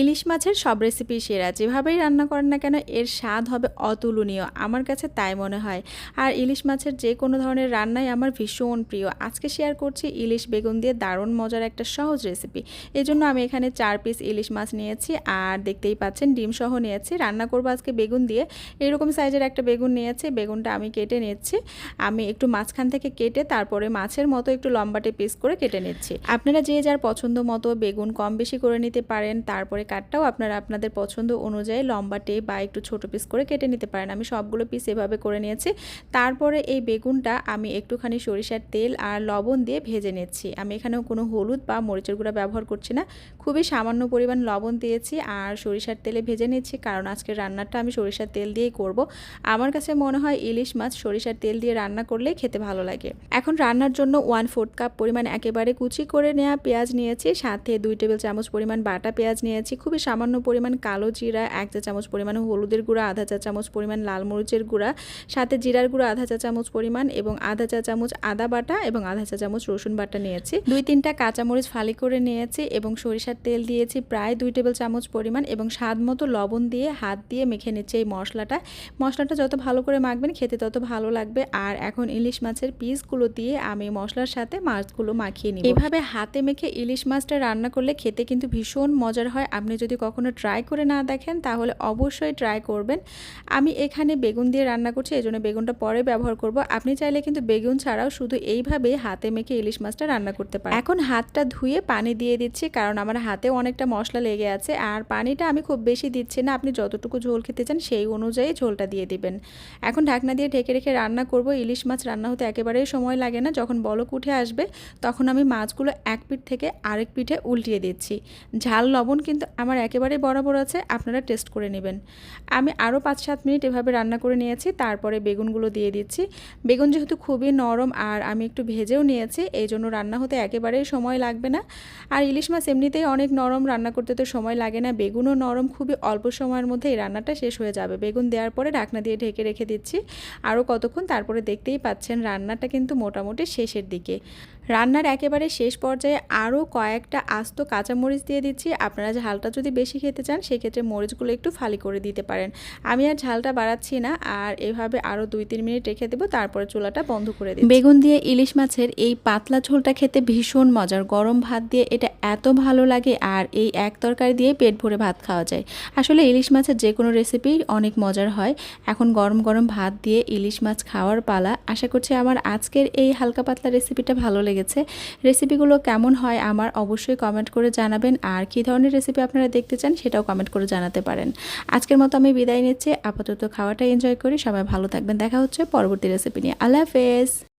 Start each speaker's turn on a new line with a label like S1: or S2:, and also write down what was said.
S1: ইলিশ মাছের সব রেসিপি সেরা। যেভাবেই রান্না করেন না কেন, এর স্বাদ হবে অতুলনীয়। আমার কাছে তাই মনে হয়। আর ইলিশ মাছের যে কোনো ধরনের রান্নাই আমার ভীষণ প্রিয়। আজকে শেয়ার করছি ইলিশ বেগুন দিয়ে দারুণ মজার একটা সহজ রেসিপি এই জন্য আমি এখানে চার পিস ইলিশ মাছ নিয়েছি আর দেখতেই পাচ্ছেন ডিম সহ নিয়েছি। রান্না করব আজকে বেগুন দিয়ে। এরকম সাইজের একটা বেগুন নিয়েছি। বেগুনটা আমি কেটে নিচ্ছি। আমি একটু মাঝখান থেকে কেটে তারপরে মাছের মতো একটু লম্বাটে পিস করে কেটে নিচ্ছি। আপনারা যে যার পছন্দ মতো বেগুন কম বেশি করে নিতে পারেন, তারপরে কাঠটাও আপনারা আপনাদের পছন্দ অনুযায়ী লম্বাটে বা একটু ছোট পিস করে কেটে নিতে পারেন। আমি সবগুলো পিস এভাবে করে নিয়েছি। তারপরে এই বেগুনটা আমি একটুখানি সরিষার তেল আর লবণ দিয়ে ভেজে নিচ্ছি। আমি এখানেও কোনো হলুদ বা মরিচের গুঁড়া ব্যবহার করছি না। খুবই সামান্য পরিমাণ লবণ দিয়েছি আর সরিষার তেলে ভেজে নিচ্ছি কারণ আজকের রান্নাটা আমি সরিষার তেল দিয়েই করব। আমার কাছে মনে হয় ইলিশ মাছ সরিষার তেল দিয়ে রান্না করলেই খেতে ভালো লাগে। এখন রান্নার জন্য ওয়ান ফোর্থ কাপ পরিমাণ একেবারে কুচি করে নেওয়া পেঁয়াজ নিয়েছি, সাথে দুই টেবিল চামচ পরিমাণ বাটা পেঁয়াজ নিয়েছি খুবই সামান্য পরিমাণ কালো জিরা এক চা চামচ পরিমাণ হলুদের গুঁড়া আধা চা চামচ পরিমাণ লাল মরিচের গুঁড়া সাথে জিরার গুঁড়া আধা চা চামচ পরিমাণ এবং আধা চা চামচ আদা বাটা এবং আধা চা চামচ রসুন বাটা নিয়েছি। দুই তিনটা কাঁচামরিচ ফালি করে নিয়েছি এবং সরিষার তেল দিয়েছি প্রায় দুই টেবিল চামচ পরিমাণ এবং স্বাদ মতো লবণ দিয়ে হাত দিয়ে মেখে নিচ্ছে এই মশলাটা। মশলাটা যত ভালো করে মাখবেন খেতে তত ভালো লাগবে। আর এখন ইলিশ মাছের পিসগুলো দিয়ে আমি মশলার সাথে মাছগুলো মাখিয়ে নিই এভাবে হাতে মেখে ইলিশ মাছটা রান্না করলে খেতে কিন্তু ভীষণ মজার হয়। আপনি যদি কখনো ট্রাই করে না দেখেন, তাহলে অবশ্যই ট্রাই করবেন। আমি এখানে বেগুন দিয়ে রান্না করছি এই জন্য বেগুনটা পরে ব্যবহার করব। আপনি চাইলে কিন্তু বেগুন ছাড়াও শুধু এইভাবে হাতে মেখে ইলিশ মাছটা রান্না করতে পারেন। এখন হাতটা ধুয়ে পানি দিয়ে দিচ্ছি, কারণ আমার হাতে অনেকটা মশলা লেগে আছে, আর পানিটা আমি খুব বেশি দিচ্ছি না। আপনি যতটুকু ঝোল খেতে চান, সেই অনুযায়ী ঝোলটা দিয়ে দিবেন। এখন ঢাকনা দিয়ে ঢেকে রেখে রান্না করব। ইলিশ মাছ রান্না হতে একেবারেই সময় লাগে না। যখন বলক উঠে আসবে, তখন আমি মাছগুলো এক পিঠ থেকে আরেক পিঠে উল্টিয়ে দিচ্ছি। ঝাল লবণ কিন্তু আমার একেবারে বরাবর আছে, আপনারা টেস্ট করে নেবেন। আমি আরও পাঁচ সাত মিনিট এভাবে রান্না করে নিয়েছি, তারপরে বেগুনগুলো দিয়ে দিচ্ছি। বেগুন যেহেতু খুবই নরম আর আমি একটু ভেজেও নিয়েছি, এই জন্য রান্না হতে একেবারেই সময় লাগবে না। আর ইলিশ মাছ এমনিতেই অনেক নরম, রান্না করতে তো সময় লাগে না, বেগুনও নরম, খুবই অল্প সময়ের মধ্যে এই রান্নাটা শেষ হয়ে যাবে। বেগুন দেওয়ার পরে ঢাকনা দিয়ে ঢেকে রেখে দিচ্ছি। আরও কতক্ষণ, তারপরে দেখতেই পাচ্ছেন রান্নাটা কিন্তু মোটামুটি শেষের দিকে। রান্নার একেবারে শেষ পর্যায়ে আরও কয়েকটা আস্ত কাঁচামরিচ দিয়ে দিচ্ছি। আপনারা ঝালটা যদি বেশি খেতে চান, সেক্ষেত্রে মরিচগুলো একটু ফালি করে দিতে পারেন। আমি আর ঝালটা বাড়াচ্ছি না, আর এভাবে আরও দুই তিন মিনিট রেখে দেবো, তারপরে চুলাটা বন্ধ করে দিই বেগুন দিয়ে ইলিশ মাছের এই পাতলা ঝোলটা খেতে ভীষণ মজার। গরম ভাত দিয়ে এটা এত ভালো লাগে, আর এই এক তরকারি দিয়ে পেট ভরে ভাত খাওয়া যায়। আসলে ইলিশ মাছের যে কোনো রেসিপি অনেক মজার হয়। এখন গরম গরম ভাত দিয়ে ইলিশ মাছ খাওয়ার পালা। আশা করছি আমার আজকের এই হালকা পাতলা রেসিপিটা ভালো লেগেছে রেসিপিগুলো কেমন হয় আমার অবশ্যই কমেন্ট করে জানাবেন। আর কি ধরনের রেসিপি আপনারা দেখতে চান সেটাও কমেন্ট করে জানাতে পারেন। আজকের মতো আমি বিদায় নিচ্ছি। আপাতত খাওয়াটা এনজয় করি। সবাই ভালো থাকবেন। দেখা হচ্ছে পরবর্তী রেসিপি নিয়ে। আল্লাহ হাফেজ।